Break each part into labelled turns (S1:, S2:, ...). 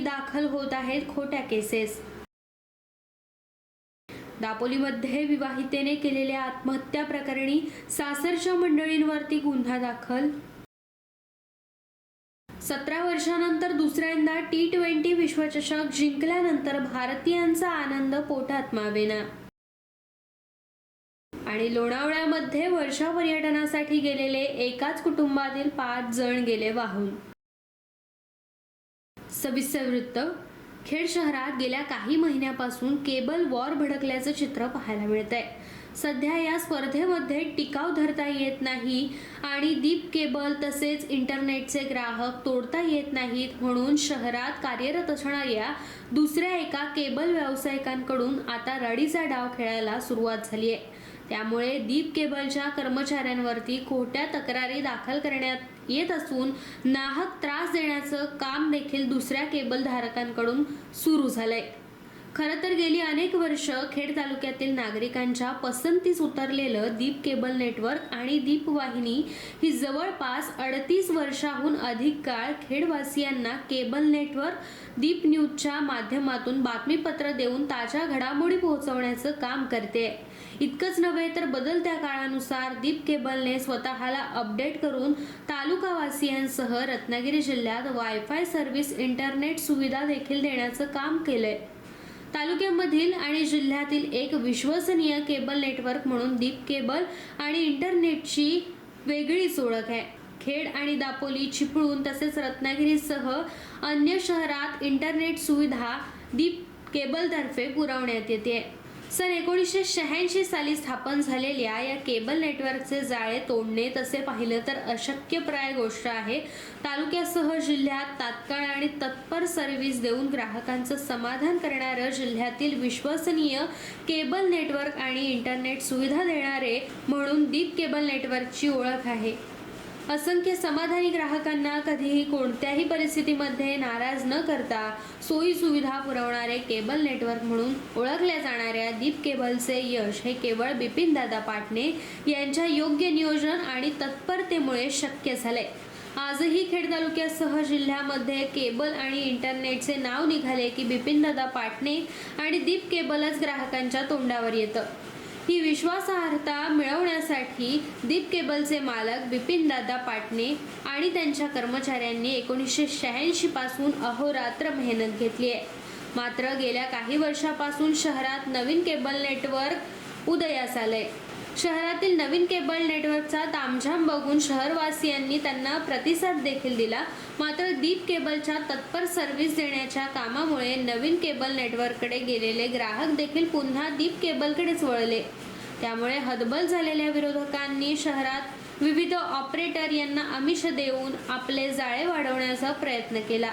S1: दाखल होत आहेत खोट्या केसेस. दापोलीमध्ये विवाहितेने केलेल्या आत्महत्या प्रकरणी सासरच्या मंडळींवरती गुन्हा दाखल. सतरा वर्षानंतर दुसऱ्यांदा टी ट्वेंटी विश्वचषक जिंकल्यानंतर भारतीयांचा आनंद पोटात मावेना. आणि लोणावळ्यामध्ये वर्षा पर्यटनासाठी गेलेले एकाच कुटुंबातील पाच जण गेले वाहून. सविस्तर वृत्त. खेड शहरात गेल्या काही महिन्यापासून केबल वॉर भडकल्याचं चित्र पाहायला मिळत आहे सध्या या स्पर्धेमध्ये टिकाव धरता येत नाही आणि दीप केबल तसेच इंटरनेटचे ग्राहक तोडता येत नाहीत म्हणून शहरात कार्यरत असणाऱ्या दुसऱ्या एका केबल व्यावसायिकांकडून आता रडीचा डाव खेळायला सुरुवात झाली आहे. त्यामुळे दीप केबलच्या कर्मचाऱ्यांवरती खोट्या तक्रारी दाखल करण्यात येत असून नाहक त्रास देण्याचं काम देखील दुसऱ्या केबल धारकांकडून सुरू झालंय. खरं तर गेली अनेक वर्ष खेड तालुक्यातील नागरिकांच्या पसंतीस उतरलेलं दीप केबल नेटवर्क आणि दीप वाहिनी ही जवळपास अडतीस वर्षाहून अधिक काळ खेडवासियांना केबल नेटवर्क दीप न्यूजच्या माध्यमातून बातमीपत्र देऊन ताज्या घडामोडी पोहोचवण्याचं काम करते. इतकंच नव्हे तर बदलत्या काळानुसार दीप केबलने स्वतःला अपडेट करून तालुकावासियांसह रत्नागिरी जिल्ह्यात वायफाय सर्व्हिस इंटरनेट सुविधा देखील देण्याचं काम केलंय. तालुक्यामधील आणि जिल्ह्यातील एक विश्वसनीय केबल नेटवर्क म्हणून दीप केबल आणि इंटरनेटची वेगळीच ओळख आहे. खेड आणि दापोली चिपळूण तसेच रत्नागिरीसह अन्य शहरात इंटरनेट सुविधा दीप केबलतर्फे पुरवण्यात येते. सन एकोणीसशे शहाऐंशी साली स्थापन झालेल्या या केबल नेटवर्कचे जाळे तोडणे तसे पाहिलं तर अशक्यप्राय गोष्ट आहे. तालुक्यासह जिल्ह्यात तात्काळ आणि तत्पर सर्व्हिस देऊन ग्राहकांचं समाधान करणारं जिल्ह्यातील विश्वसनीय केबल नेटवर्क आणि इंटरनेट सुविधा देणारे म्हणून दीप केबल नेटवर्कची ओळख आहे. असंख्य समाधानी ग्राहकांना कधीही कोणत्याही परिस्थितीमध्ये नाराज न करता सोयी सुविधा पुरवणारे केबल नेटवर्क म्हणून ओळखल्या जाणाऱ्या दीप केबलचे यश हे केवळ बिपिनदादा पाटणे यांच्या योग्य नियोजन आणि तत्परतेमुळे शक्य झाले. आजही खेड तालुक्यासह जिल्ह्यामध्ये केबल आणि इंटरनेटचे नाव निघाले की बिपिनदादा पाटणे आणि दीप केबलच ग्राहकांच्या तोंडावर येतं. ही विश्वासार्हता मिळवण्यासाठी दीप केबलचे मालक बिपिनदादा पाटणे आणि त्यांच्या कर्मचाऱ्यांनी एकोणीसशे शहाऐंशी पासून अहोरात्र मेहनत घेतली आहे. मात्र गेल्या काही वर्षापासून शहरात नवीन केबल नेटवर्क उदयास आलंय. शहरातील नवीन केबल नेटवर्कचा तामझाम बघून शहरवासियांनी त्यांना प्रतिसाद देखील दिला. मात्र दीप केबलच्या तत्पर सर्व्हिस देण्याच्या कामामुळे नवीन केबल नेटवर्ककडे गेलेले ग्राहक देखील पुन्हा दीप केबलकडेच वळले. त्यामुळे हतबल झालेल्या विरोधकांनी शहरात विविध ऑपरेटर यांना आमिष देऊन आपले जाळे वाढवण्याचा प्रयत्न केला.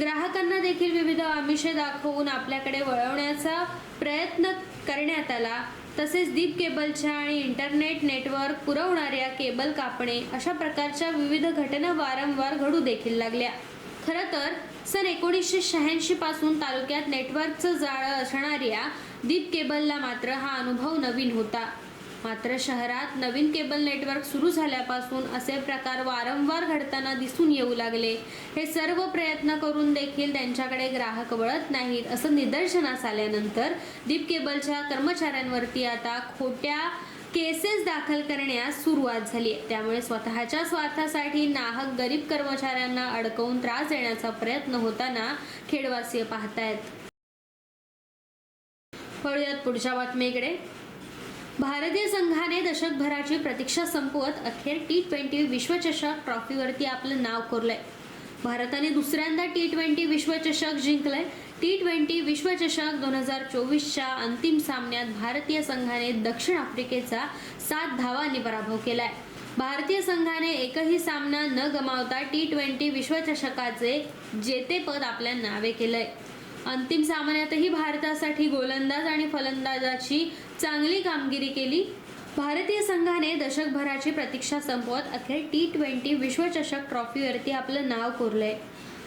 S1: ग्राहकांना देखील विविध आमिषे दाखवून आपल्याकडे वळवण्याचा प्रयत्न करण्यात आला. तसेच दीप केबलच्या आणि इंटरनेट नेटवर्क पुरवणाऱ्या केबल कापणे अशा प्रकारच्या विविध घटना वारंवार घडू देखील लागल्या. खरं तर सन एकोणीसशे शहाऐंशी पासून तालुक्यात नेटवर्कचं जाळं असणाऱ्या दीप केबलला मात्र हा अनुभव नवीन होता. मात्र शहरात नवीन केबल नेटवर्क सुरू झाल्यापासून असे प्रकार वारंवार घडताना दिसून येऊ लागले. हे सर्व प्रयत्न करून देखील त्यांच्याकडे ग्राहक वळत नाहीत असं निदर्शनास आल्यानंतर दीप केबलच्या कर्मचाऱ्यांवरती आता खोट्या केसेस दाखल करण्यास सुरुवात झाली. आहे त्यामुळे स्वतःच्या स्वार्थासाठी नाहक गरीब कर्मचाऱ्यांना अडकवून त्रास देण्याचा प्रयत्न होताना खेडवासीय पाहतायत. वळूयात पुढच्या बातमीकडे. भारतीय संघाने दशकभराची प्रतीक्षा संपवत अखेर टी ट्वेंटी विश्वचषक ट्रॉफीवरती आपलं नाव कोरलंय. भारताने दुसऱ्यांदा टी ट्वेंटी विश्वचषक जिंकलंय. टी ट्वेंटी विश्वचषक दोन हजार चोवीसच्या अंतिम सामन्यात भारतीय संघाने दक्षिण आफ्रिकेचा सात धावांनी पराभव केलाय. भारतीय संघाने एकही सामना न गमावता टी ट्वेंटी विश्वचषकाचे जेतेपद आपल्या नावे केलंय. अंतिम सामन्यातही भारतासाठी गोलंदाज आणि फलंदाजाची चांगली कामगिरी केली. भारतीय संघाने दशकभराची प्रतीक्षा संपवत अखेर टी ट्वेंटी विश्वचषक ट्रॉफीवरती आपलं नाव कोरलंय.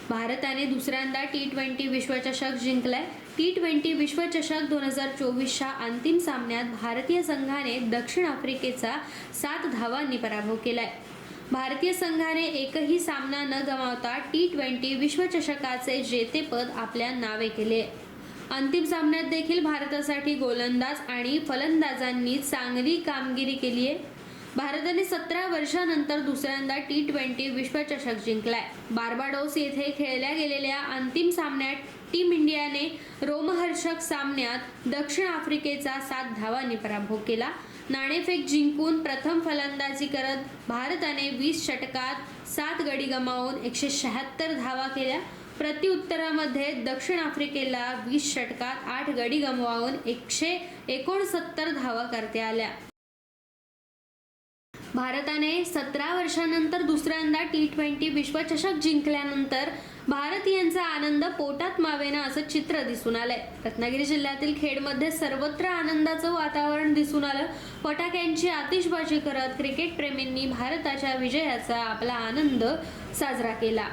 S1: भारताने दुसऱ्यांदा टी ट्वेंटी विश्वचषक जिंकलाय. टी ट्वेंटी विश्वचषक दोन हजार चोवीसच्या अंतिम सामन्यात भारतीय संघाने दक्षिण आफ्रिकेचा सात धावांनी पराभव केलाय. भारतीय संघाने एकही सामना न गमावता टी ट्वेंटी विश्वचषकाचे जेतेपद आपल्या नावे केले. अंतिम सामन्यात देखील भारतासाठी गोलंदाज आणि फलंदाजांनी चांगली कामगिरी केली आहे. भारताने सतरा वर्षानंतर दुसऱ्यांदा टी ट्वेंटी विश्वचषक जिंकलाय. बार्बाडोस येथे खेळल्या गेलेल्या अंतिम सामन्यात टीम इंडियाने रोमहर्षक सामन्यात दक्षिण आफ्रिकेचा सात धावांनी पराभव केला. नाणेफेक जिंकून प्रथम फलंदाजी करत भारताने वीस षटकात सात गडी गमावून एकशे शहात्तर धावा केल्या. प्रत्युत्तरामध्ये दक्षिण आफ्रिकेला वीस षटकात आठ गडी गमवावून एकशे एकोणसत्तर धावा करता आल्या. भारताने सतरा वर्षानंतर दुसऱ्यांदा टी ट्वेंटी विश्वचषक जिंकल्यानंतर भारतीयांचा आनंद पोटात मावेना असं चित्र दिसून आलंय. रत्नागिरी जिल्ह्यातील खेडमध्ये सर्वत्र आनंदाचं वातावरण दिसून आलं. फटाक्यांची आतिषबाजी करत क्रिकेट प्रेमींनी भारताच्या विजयाचा आपला आनंद साजरा केला.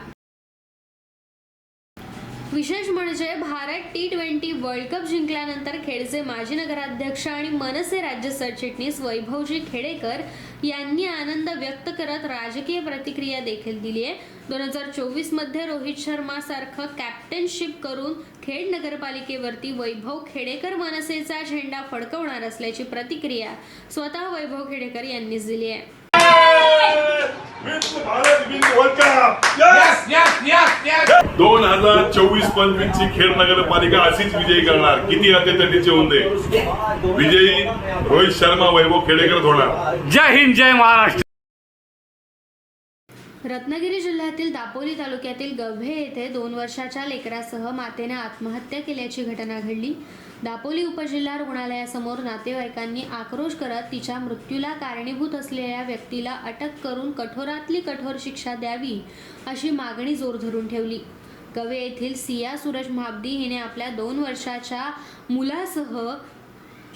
S1: विशेष म्हणजे Bharat T twenty world cup जिंकल्यानंतर खेडचे माजी नगराध्यक्ष आणि मनसे राज्य सरचिटणीस वैभवजी खेडेकर यांनी आनंद व्यक्त करत राजकीय प्रतिक्रिया देखील दिली आहे. दोन हजार चोवीसमध्ये रोहित शर्मा सारखं कॅप्टनशिप करून खेड नगरपालिकेवरती वैभव खेडेकर मनसेचा झेंडा फडकवणार असल्याची प्रतिक्रिया स्वतः वैभव खेडेकर यांनीच दिली आहे.
S2: दोन हजार चोवीस पंचवीस ची खेड नगरपालिका अशीच विजयी करणार. किती अटीतटीचे होऊन दे. विजयी रोहित शर्मा वैभव खेडेकर होणार
S3: जय हिंद जय महाराष्ट्र.
S1: रत्नागिरी जिल्ह्यातील दापोली तालुक्यातील गव्हे येथे दोन वर्षाच्या लेकरासह मातेने आत्महत्या केल्याची घटना घडली. दापोली उपजिल्हा रुग्णालयासमोर नातेवाईकांनी आक्रोश करत तिच्या मृत्यूला कारणीभूत असलेल्या व्यक्तीला अटक करून कठोरातली कठोर शिक्षा द्यावी अशी मागणी जोर धरून ठेवली. गवे येथील सिया सूरज महाबदी हिने आपल्या दोन वर्षाच्या मुलासह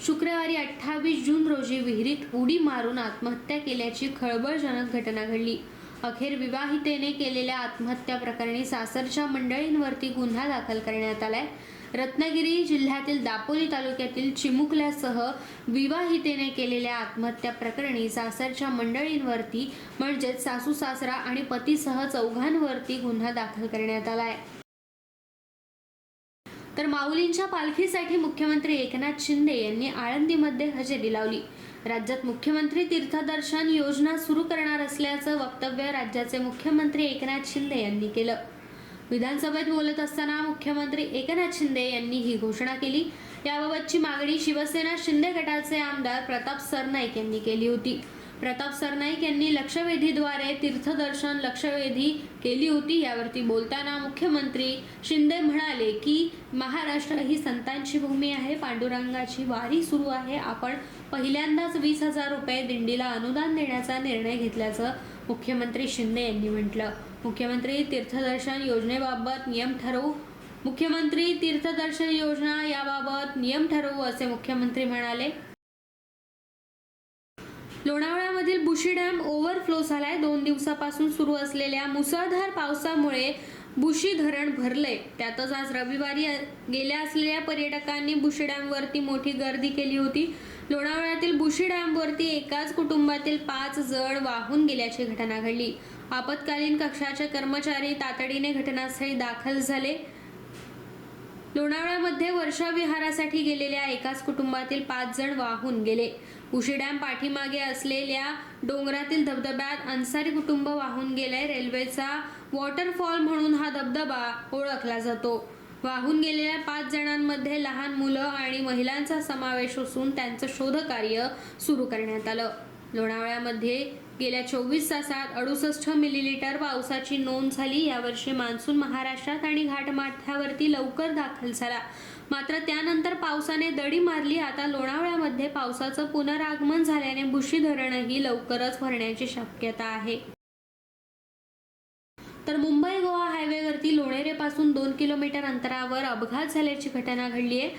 S1: शुक्रवारी अठ्ठावीस जून रोजी विहिरीत उडी मारून आत्महत्या केल्याची खळबळजनक घटना घडली. अखेर विवाहितेने केलेल्या आत्महत्या प्रकरणी सासरच्या मंडळींवरती गुन्हा दाखल करण्यात आलाय. रत्नागिरी जिल्ह्यातील दापोली तालुक्यातील चिमुकल्यासह विवाहितेने केलेल्या आत्महत्या प्रकरणी सासरच्या मंडळींवरती म्हणजेच सासू सासरा आणि पतीसह चौघांवरती गुन्हा दाखल करण्यात आलाय. तर माऊलींच्या पालखीसाठी मुख्यमंत्री एकनाथ शिंदे यांनी आळंदीमध्ये हजेरी लावली. राज्यात मुख्यमंत्री तीर्थदर्शन योजना सुरू करणार असल्याचं वक्तव्य राज्याचे मुख्यमंत्री एकनाथ शिंदे यांनी केलं. विधानसभेत बोलत असताना मुख्यमंत्री एकनाथ शिंदे यांनी ही घोषणा केली. याबाबतची मागणी शिवसेना शिंदे गटाचे आमदार प्रताप सरनाईक यांनी केली होती. प्रताप सरनाईक यांनी लक्षवेधीद्वारे तीर्थदर्शन लक्षवेधी केली होती यावरती बोलताना मुख्यमंत्री शिंदे म्हणाले की महाराष्ट्र ही संतांची भूमी आहे पांडुरंगाची वारी सुरू आहे आपण पहिल्यांदाच वीस हजार रुपये दिंडीला अनुदान देण्याचा निर्णय घेतल्याचं मुख्यमंत्री शिंदे यांनी म्हटलं. मुख्यमंत्री तीर्थदर्शन योजनेबाबत नियम ठरवू? मुख्यमंत्री तीर्थदर्शन योजना याबाबत नियम ठरवू असे मुख्यमंत्री म्हणाले. लोणावळ्यामधील बुशी डॅम ओव्हरफ्लो झालाय. दोन दिवसापासून सुरू असलेल्या मुसळधार पावसामुळे बुशी धरण भरले त्यातच आज रविवारी गेल्या असलेल्या पर्यटकांनी बुशी डॅमवरती मोठी गर्दी केली होती. लोणावळ्यातील बुशी डॅमवरती एकाच कुटुंबातील पाच जण वाहून गेल्याची घटना घडली. आपत्कालीन कक्षाचे कर्मचारी तातडीने घटनास्थळी दाखल झाले. लोणावळ्यामध्ये वर्षा विहारासाठी गेलेल्या एकाच कुटुंबातील पाच जण वाहून गेले. उशी डॅम पाठीमागे असलेल्या डोंगरातील धबधब्यात अन्सारी कुटुंब वाहून गेले रेल्वेचा वॉटरफॉल म्हणून हा धबधबा ओळखला जातो. वाहून गेलेल्या पाच जणांमध्ये लहान मुलं आणि महिलांचा समावेश असून त्यांचं शोधकार्य सुरू करण्यात आलं. लोणावळ्यामध्ये गेल्या चोवीस तासात अडुसष्ट मिलीलीटर पावसाची नोंद झाली. यावर्षी मान्सून महाराष्ट्रात आणि घाटमाथ्यावरती लवकर दाखल झाला. मात्र त्यानंतर पावसाने दडी मारली. आता लोणावळ्यामध्ये पावसाचं पुनरागमन झाल्याने भुशी धरणही लवकरच भरण्याची शक्यता आहे. तर मुंबई गोवा हायवेवरती लोणेरेपासून दोन किलोमीटर अंतरावर अपघात झाल्याची घटना घडली आहे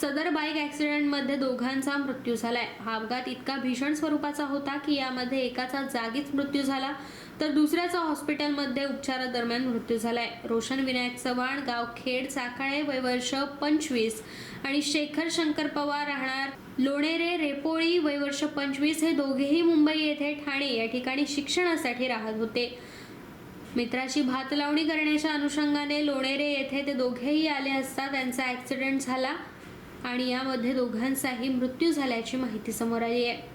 S1: सदर बाईक ॲक्सिडेंटमध्ये दोघांचा मृत्यू झालाय. हा अपघात इतका भीषण स्वरूपाचा होता की यामध्ये एकाचा जागीच मृत्यू झाला तर दुसऱ्याचा हॉस्पिटलमध्ये उपचारादरम्यान मृत्यू झालाय. रोशन विनायक चव्हाण गाव खेड चाकाळे वय वर्ष पंचवीस आणि शेखर शंकर पवार राहणार लोणेरे रेपोळी वय वर्ष पंचवीस हे दोघेही मुंबई येथे ठाणे या ठिकाणी शिक्षणासाठी राहत होते. मित्राची भात लावणी करण्याच्या अनुषंगाने लोणेरे येथे ते दोघेही आले असता त्यांचा ॲक्सिडेंट झाला आणि यामध्ये दोघांचाही मृत्यू झाल्याची माहिती समोर आली आहे.